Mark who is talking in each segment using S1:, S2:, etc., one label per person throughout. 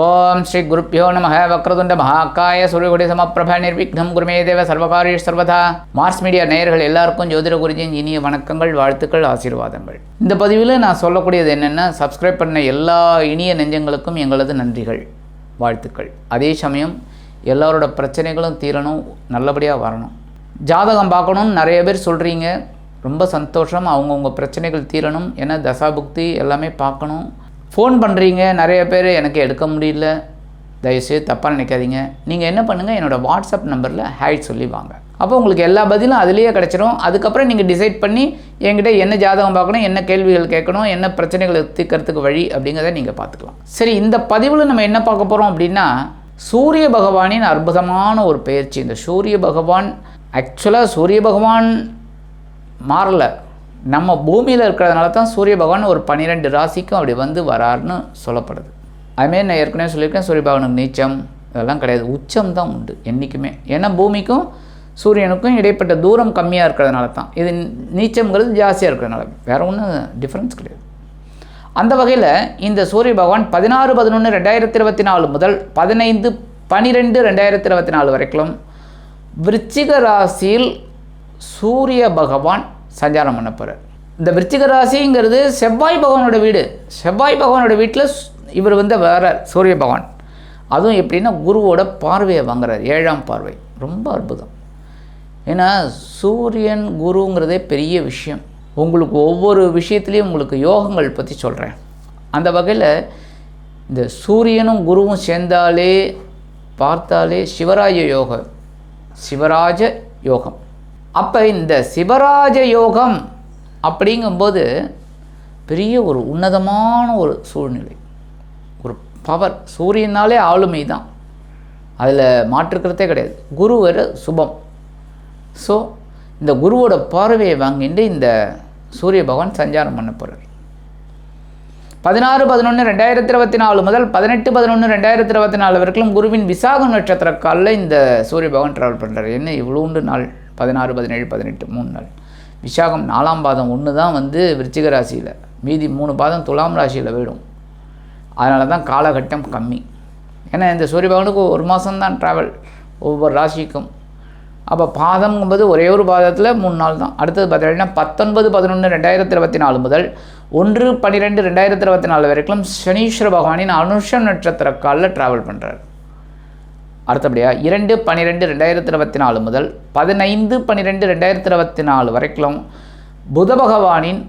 S1: ஓம் ஸ்ரீ குருப்பியோ நம வக்ரதுண்ட மகாக்காய சூரியகுடி சமப்பிரப நிர்விக்னம் குருமே தேவ சர்வகாரிய சர்வதா. மார்ஸ் மீடியா நேயர்கள் எல்லாருக்கும் ஜோதிட குருஜின் இனிய வணக்கங்கள் வாழ்த்துக்கள் ஆசீர்வாதங்கள். இந்த பதிவில் நான் சொல்லக்கூடியது என்னென்னா சப்ஸ்கிரைப் பண்ண எல்லா இனிய நெஞ்சங்களுக்கும் எங்களது நன்றிகள் வாழ்த்துக்கள். அதே சமயம் எல்லாரோட பிரச்சனைகளும் தீரணும் நல்லபடியாக வரணும். ஜாதகம் பார்க்கணும்னு நிறைய பேர் சொல்கிறீங்க ரொம்ப சந்தோஷம். அவங்கவுங்க பிரச்சனைகள் தீரணும். ஏன்னா தசாபுக்தி எல்லாமே பார்க்கணும். ஃபோன் பண்ணுறீங்க நிறைய பேர் எனக்கு எடுக்க முடியல. தயவுசெய்து தப்பாக நினைக்காதீங்க. நீங்கள் என்ன பண்ணுங்கள் என்னோடய வாட்ஸ்அப் நம்பரில் ஹாய் சொல்லி வாங்க. அப்போ உங்களுக்கு எல்லா பதிலும் அதுலேயே கிடச்சிரும். அதுக்கப்புறம் நீங்கள் டிசைட் பண்ணி என்கிட்ட என்ன ஜாதகம் பார்க்கணும் என்ன கேள்விகள் கேட்கணும் என்ன பிரச்சனைகளை தீர்க்கறதுக்கு வழி அப்படிங்கிறத நீங்கள் பார்த்துக்கலாம். சரி இந்த பதிவில் நம்ம என்ன பார்க்க போகிறோம் அப்படின்னா சூரிய பகவானின் அற்புதமான ஒரு பயிற்சி. இந்த சூரிய பகவான் ஆக்சுவலாக சூரிய பகவான் மாறலை. நம்ம பூமியில் இருக்கிறதுனால தான் சூரிய பகவான் ஒரு பன்னிரெண்டு ராசிக்கும் அப்படி வந்து வராருன்னு சொல்லப்படுது. அதுமாரி நான் ஏற்கனவே சொல்லியிருக்கேன் சூரிய பகவானுக்கு நீச்சம் இதெல்லாம் கிடையாது. உச்சம் தான் உண்டு என்றைக்குமே ஏன்னா பூமிக்கும் சூரியனுக்கும் இடைப்பட்ட தூரம் கம்மியாக இருக்கிறதுனால தான் இது நீச்சம்ங்கிறது ஜாஸ்தியாக இருக்கிறதுனால. வேறு ஒன்றும் டிஃப்ரென்ஸ் கிடையாது. அந்த வகையில் இந்த சூரிய பகவான் பதினாறு பதினொன்று ரெண்டாயிரத்தி இருபத்தி நாலு முதல் பதினைந்து பனிரெண்டு ரெண்டாயிரத்தி இருபத்தி நாலு வரைக்கும் விருச்சிக ராசியில் சூரிய பகவான் சஞ்சாரம் பண்ண போகிறார் இந்த விருச்சிக ராசிங்கிறது செவ்வாய் பகவானோட வீடு. செவ்வாய் பகவானோட வீட்டில் இவர் வந்து வரார் சூரிய பகவான். அதுவும் எப்படின்னா குருவோட பார்வையை வாங்குறார் ஏழாம் பார்வை. ரொம்ப அற்புதம். ஏன்னா சூரியன் குருங்கிறதே பெரிய விஷயம். உங்களுக்கு ஒவ்வொரு விஷயத்துலேயும் உங்களுக்கு யோகங்கள் பற்றி சொல்கிறேன் அந்த வகையில் இந்த சூரியனும் குருவும் சேர்ந்தாலே பார்த்தாலே சிவராஜ யோகம் சிவராஜ யோகம். அப்போ இந்த சிவராஜ யோகம் அப்படிங்கும்போது பெரிய ஒரு உன்னதமான ஒரு சூழ்நிலை. ஒரு பவர் சூரியனாலே ஆளுமை தான். அதில் மாற்றுக்கிறதே கிடையாது. குரு ஒரு சுபம். ஸோ இந்த குருவோட பார்வையை வாங்கிட்டு இந்த சூரிய பகவான் சஞ்சாரம் பண்ண போகிறார் பதினாறு பதினொன்று ரெண்டாயிரத்தி இருபத்தி நாலு முதல் பதினெட்டு பதினொன்று ரெண்டாயிரத்தி இருபத்தி நாலு வரைக்கும் குருவின் விசாகம் நட்சத்திர காலில் இந்த சூரிய பகவான் ட்ராவல் பண்ணுறாரு என்ன இவ்வளோண்டு நாள்? பதினாறு பதினேழு பதினெட்டு மூணு நாள். விசாகம் நாலாம் பாதம் ஒன்று தான் வந்து விருச்சிக ராசியில். மீதி மூணு பாதம் துலாம் ராசியில் போயிடும். அதனால தான் காலகட்டம் கம்மி. ஏன்னா இந்த சூரிய பகவானுக்கு ஒரு மாதம்தான் ட்ராவல் ஒவ்வொரு ராசிக்கும். அப்போ பாதம்ங்கும்போது ஒரே ஒரு பாதத்தில் மூணு நாள் தான். அடுத்தது பார்த்தீங்கன்னா பத்தொன்பது பதினொன்று ரெண்டாயிரத்தி இருபத்தி நாலு முதல் ஒன்று பன்னிரெண்டு ரெண்டாயிரத்தி இருபத்தி நாலு வரைக்கும் சனீஸ்வர பகவானின் அனுஷம் நட்சத்திர காலில் ட்ராவல் பண்ணுறாரு அடுத்தபடியாக இரண்டு பன்னிரெண்டு ரெண்டாயிரத்தி இருபத்தி நாலு முதல் பதினைந்து பன்னிரெண்டு ரெண்டாயிரத்தி இருபத்தி நாலு வரைக்கும் புத பகவானின்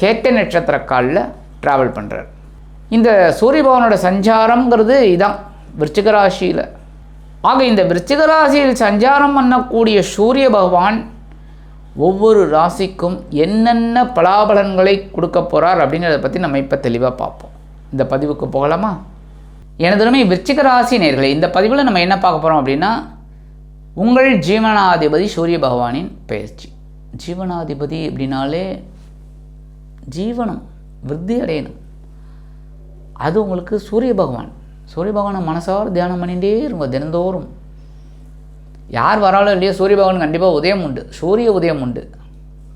S1: கேட்ட நட்சத்திர காலில் ட்ராவல் பண்ணுறார் இந்த சூரிய பகவானோட சஞ்சாரங்கிறது இதான். விருச்சிக ராசியில். ஆக இந்த விருச்சிக ராசியில் சஞ்சாரம் பண்ணக்கூடிய சூரிய பகவான் ஒவ்வொரு ராசிக்கும் என்னென்ன பலாபலன்களை கொடுக்க போகிறார் அப்படிங்கிறத பற்றி நம்ம இப்போ தெளிவாக பார்ப்போம். இந்த பதிவுக்கு போகலாமா? எனதுமே விருச்சிக ராசி நேர்களை இந்த பதிவில் நம்ம என்ன பார்க்க போகிறோம் அப்படின்னா உங்கள் ஜீவனாதிபதி சூரிய பகவானின் பயிற்சி. ஜீவனாதிபதி அப்படின்னாலே ஜீவனம் விருத்தி அடையணும். அது உங்களுக்கு சூரிய பகவான். சூரிய பகவானை மனசார தியானம் பண்ணிகிட்டே இருங்க தினந்தோறும். யார் வராலும் இல்லையோ சூரிய பகவான் கண்டிப்பாக உதயம் உண்டு. சூரிய உதயம் உண்டு.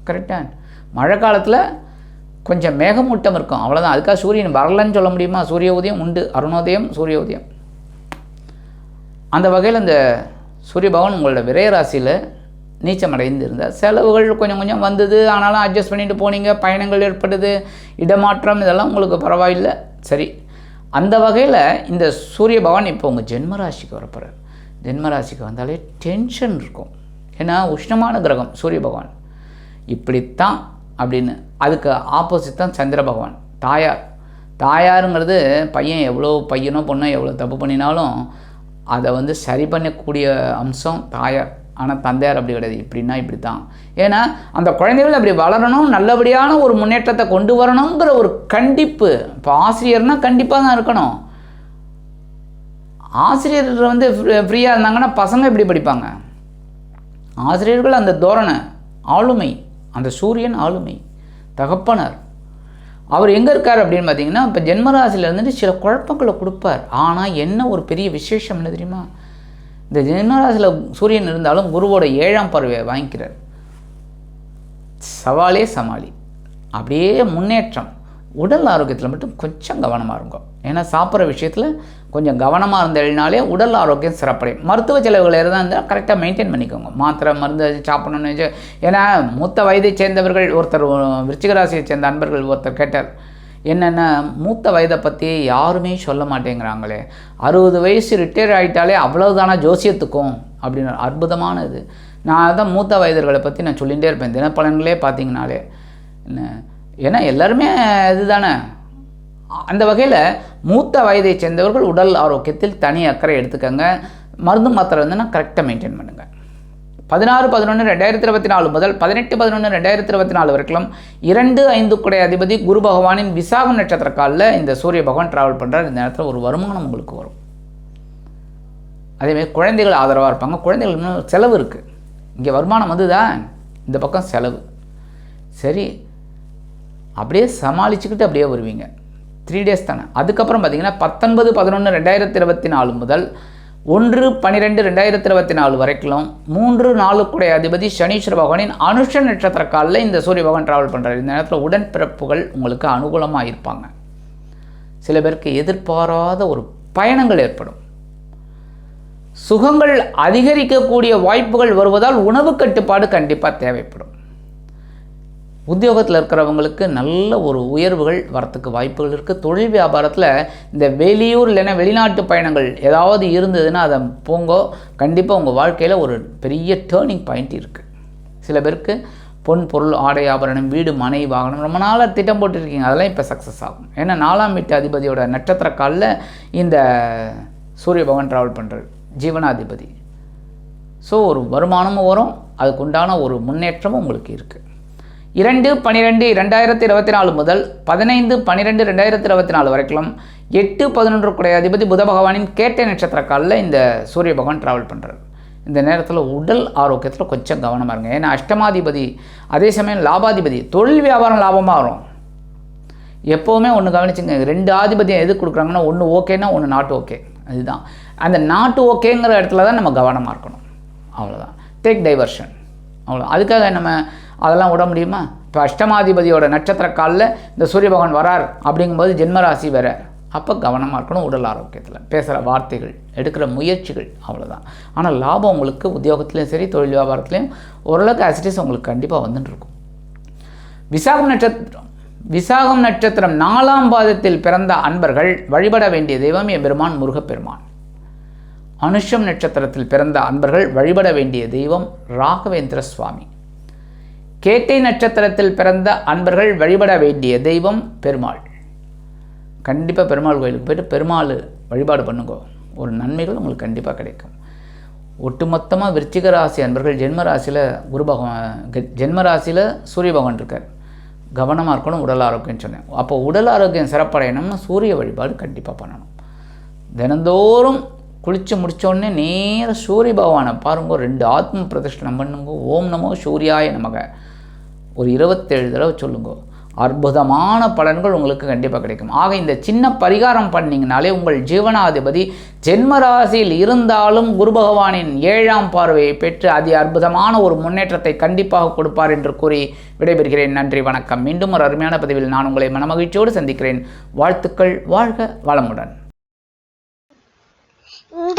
S1: கரெக்டாக மழை காலத்தில் கொஞ்சம் மேகமூட்டம் இருக்கும். அவ்வளோதான் அதுக்காக சூரியன் வரலன்னு சொல்ல முடியுமா? சூரிய உதயம் உண்டு. அருணோதயம் சூரிய உதயம் அந்த வகையில் இந்த சூரிய பகவான் உங்களோட விரய ராசியில் நீச்சம் அடைந்து இருந்தார் செலவுகள் கொஞ்சம் கொஞ்சம் வந்தது. ஆனாலும் அட்ஜஸ்ட் பண்ணிட்டு போனீங்க. பயணங்கள் ஏற்பட்டது. இடமாற்றம் இதெல்லாம் உங்களுக்கு பரவாயில்லை. சரி. அந்த வகையில் இந்த சூரிய பகவான் இப்போ உங்கள் ஜென்மராசிக்கு வரப்போகிறார் ஜென்மராசிக்கு வந்தாலே டென்ஷன் இருக்கும். ஏன்னா உஷ்ணமான கிரகம் சூரிய பகவான். இப்படித்தான் அப்படின்னு. அதுக்கு ஆப்போசிட் தான் சந்திர பகவான். தாயார். தாயாருங்கிறது பையன் எவ்வளோ பையனோ பொண்ணோ எவ்வளோ தப்பு பண்ணினாலும் அதை வந்து சரி பண்ணக்கூடிய அம்சம் தாயார். ஆனால் தந்தையார் அப்படி கிடையாது. இப்படின்னா இப்படி தான் ஏன்னா அந்த குழந்தைகள் அப்படி வளரணும் நல்லபடியான ஒரு முன்னேற்றத்தை கொண்டு வரணுங்கிற ஒரு கண்டிப்பு. இப்போ ஆசிரியர்னால் கண்டிப்பாக தான் இருக்கணும். ஆசிரியர் வந்து ஃப்ரீயாக இருந்தாங்கன்னா பசங்க இப்படி படிப்பாங்க. ஆசிரியர்கள் அந்த தோரணை ஆளுமை. அந்த சூரியன் ஆளுமை தகப்பனர். அவர் எங்கே இருக்கார் அப்படின்னு பார்த்தீங்கன்னா இப்போ ஜென்மராசியில் இருந்துட்டு சில குழப்பங்களை கொடுப்பார். ஆனால் என்ன ஒரு பெரிய விசேஷம் என்ன தெரியுமா? இந்த ஜென்மராசியில் சூரியன் இருந்தாலும் குருவோட ஏழாம் பார்வையை வாங்கிக்கிறார். சவாலே சமாளி. அப்படியே முன்னேற்றம். உடல் ஆரோக்கியத்தில் மட்டும் கொஞ்சம் கவனமாக இருக்கும் ஏன்னா சாப்பிட்ற விஷயத்தில் கொஞ்சம் கவனமாக இருந்தேனாலே உடல் ஆரோக்கியம் சிறப்படையும். மருத்துவ செலவுகள் எதாவது இருந்தால் கரெக்டாக மெயின்டைன் பண்ணிக்கோங்க. மாத்திரை மருந்து சாப்பிடணும்னு வச்சு- ஏன்னா மூத்த வயதை சேர்ந்தவர்கள் ஒருத்தர் விருச்சிகராசியை சேர்ந்த அன்பர்கள் ஒருத்தர் கேட்டார் என்னென்ன மூத்த வயதை பற்றி யாருமே சொல்ல மாட்டேங்கிறாங்களே. அறுபது வயசு ரிட்டையர் ஆகிட்டாலே அவ்வளோதானா ஜோசியத்துக்கும்? அப்படின்னு அற்புதமானது. நான் தான் மூத்த வயதர்களை பற்றி நான் சொல்லிகிட்டே இருப்பேன். தினப்பலன்களே பார்த்தீங்கனாலே என்ன ஏன்னா எல்லாருமே இதுதானே? அந்த வகையில் மூத்த வயதை சேர்ந்தவர்கள் உடல் ஆரோக்கியத்தில் தனி அக்கறை எடுத்துக்கோங்க. மருந்து மாத்திரை வந்துன்னா கரெக்டாக மெயின்டைன் பண்ணுங்கள் பதினாறு பதினொன்று ரெண்டாயிரத்தி இருபத்தி நாலு முதல் பதினெட்டு பதினொன்று ரெண்டாயிரத்தி இருபத்தி நாலு வரைக்கும் இரண்டு ஐந்து குடை அதிபதி குரு பகவானின் விசாகம் நட்சத்திர காலில் இந்த சூரிய பகவான் ட்ராவல் பண்ணுறார் இந்த நேரத்தில் ஒரு வருமானம் உங்களுக்கு வரும். அதேமாதிரி குழந்தைகள் ஆதரவாக இருப்பாங்க. குழந்தைகளுக்கு இன்னும் செலவு இருக்குது இங்கே வருமானம் வந்து தான் இந்த பக்கம் செலவு. சரி அப்படியே சமாளிச்சுக்கிட்டு அப்படியே வருவீங்க. த்ரீ டேஸ் தானே. அதுக்கப்புறம் பார்த்தீங்கன்னா பத்தொன்பது பதினொன்று ரெண்டாயிரத்தி இருபத்தி நாலு முதல் ஒன்று பன்னிரெண்டு ரெண்டாயிரத்தி இருபத்தி நாலு வரைக்கும் மூன்று நாலு அதிபதி சனீஸ்வர பகவானின் அனுஷ நட்சத்திர காலில் இந்த சூரிய பகவான் ட்ராவல் பண்ணுறாரு இந்த நேரத்தில் உடன்பிறப்புகள் உங்களுக்கு அனுகூலமாக இருப்பாங்க. சில பேருக்கு எதிர்பாராத ஒரு பயணங்கள் ஏற்படும். சுகங்கள் அதிகரிக்கக்கூடிய வாய்ப்புகள் வருவதால் உணவு கட்டுப்பாடு கண்டிப்பாக தேவைப்படும். உத்தியோகத்தில் இருக்கிறவங்களுக்கு நல்ல ஒரு உயர்வுகள் வரத்துக்கு வாய்ப்புகள் இருக்குது தொழில் வியாபாரத்தில் இந்த வெளியூர் இல்லைன்னா வெளிநாட்டு பயணங்கள் ஏதாவது இருந்ததுன்னா அதை போங்கோ. கண்டிப்பாக உங்கள் வாழ்க்கையில் ஒரு பெரிய டேர்னிங் பாயிண்ட் இருக்குது சில பேருக்கு பொன் பொருள் ஆடை ஆபரணம் வீடு மனை வாகனம் ரொம்ப நாளாக திட்டம் போட்டுருக்கீங்க. அதெல்லாம் இப்போ சக்ஸஸ் ஆகும். ஏன்னா நாலாம் வீட்டு அதிபதியோட நட்சத்திர காலில் இந்த சூரிய பகவான் ட்ராவல் பண்ணுறாரு ஜீவனாதிபதி. ஸோ ஒரு வருமானமும் வரும். அதுக்குண்டான ஒரு முன்னேற்றமும் உங்களுக்கு இருக்குது இரண்டு பன்னிரெண்டு ரெண்டாயிரத்தி இருபத்தி நாலு முதல் பதினைந்து பன்னிரெண்டு ரெண்டாயிரத்தி இருபத்தி நாலு வரைக்கும் எட்டு பதினொன்று குடைய அதிபதி புத பகவானின் கேட்டை நட்சத்திர காலில் இந்த சூரிய பகவான் ட்ராவல் பண்ணுறாரு இந்த நேரத்தில் உடல் ஆரோக்கியத்தில் கொஞ்சம் கவனமாக இருங்க. ஏன்னா அஷ்டமாதிபதி அதே சமயம் லாபாதிபதி தொழில் வியாபாரம் லாபமாக வரும். எப்போவுமே ஒன்று கவனிச்சுங்க ரெண்டு ஆதிபதியம் எது கொடுக்குறாங்கன்னா ஒன்று ஓகேன்னா ஒன்று நாட்டு ஓகே அதுதான். அந்த நாட்டு ஓகேங்கிற இடத்துல தான் நம்ம கவனமாக இருக்கணும். அவ்வளோதான் டேக் டைவர்ஷன் அவ்வளோ அதுக்காக நம்ம அதெல்லாம் விட முடியுமா? இப்போ அஷ்டமாதிபதியோட நட்சத்திர காலில் இந்த சூரிய பகவான் வரார் அப்படிங்கும்போது ஜென்மராசி வேற. அப்போ கவனமாக இருக்கணும் உடல் ஆரோக்கியத்தில். பேசுகிற வார்த்தைகள் எடுக்கிற முயற்சிகள் அவ்வளோதான் ஆனால் லாபம் உங்களுக்கு உத்தியோகத்துலேயும் சரி தொழில் வியாபாரத்துலேயும் ஓரளவுக்கு ஆசிட்டிஸ் உங்களுக்கு கண்டிப்பாக வந்துட்டு இருக்கும் விசாகம் நட்சத்திரம் விசாகம் நட்சத்திரம் நாலாம் பாதத்தில் பிறந்த அன்பர்கள் வழிபட வேண்டிய தெய்வம் எம்பெருமான் முருகப்பெருமான். அனுஷம் நட்சத்திரத்தில் பிறந்த அன்பர்கள் வழிபட வேண்டிய தெய்வம் ராகவேந்திர சுவாமி. கேட்டை நட்சத்திரத்தில் பிறந்த அன்பர்கள் வழிபட வேண்டிய தெய்வம் பெருமாள். கண்டிப்பாக பெருமாள் கோயிலுக்கு போயிட்டு பெருமாள் வழிபாடு பண்ணுங்க. ஒரு நன்மைகள் உங்களுக்கு கண்டிப்பாக கிடைக்கும். ஒட்டுமொத்தமாக விருச்சிக ராசி அன்பர்கள் ஜென்ம ராசியில் குரு பகவான் ஜென்மராசியில் ஜென்ம ராசியில் சூரிய பகவான் இருக்கார். கவனமாக இருக்கணும் உடல் ஆரோக்கியம்னு சொன்னேன். அப்போ உடல் ஆரோக்கியம் சிறப்படையணும்னா சூரிய வழிபாடு கண்டிப்பாக பண்ணணும். தினந்தோறும் குளித்து முடித்தோடனே நேராக சூரிய பகவானை பாருங்க ரெண்டு ஆத்ம பிரதிஷ்டனம் பண்ணுங்க. ஓம் நமோ சூர்யாய நமக. ஒரு இருபத்தேழு தடவை சொல்லுங்க. அற்புதமான பலன்கள் உங்களுக்கு கண்டிப்பாக கிடைக்கும். ஆக இந்த சின்ன பரிகாரம் பண்ணிங்கனாலே உங்கள் ஜீவனாதிபதி ஜென்மராசியில் இருந்தாலும் குரு பகவானின் ஏழாம் பார்வையை பெற்று அதி அற்புதமான ஒரு முன்னேற்றத்தை கண்டிப்பாக கொடுப்பார் என்று கூறி விடைபெறுகிறேன். நன்றி வணக்கம். மீண்டும் ஒரு அருமையான பதிவில் நான் உங்களை மனமகிழ்ச்சியோடு சந்திக்கிறேன். வாழ்த்துக்கள் வாழ்க வளமுடன்.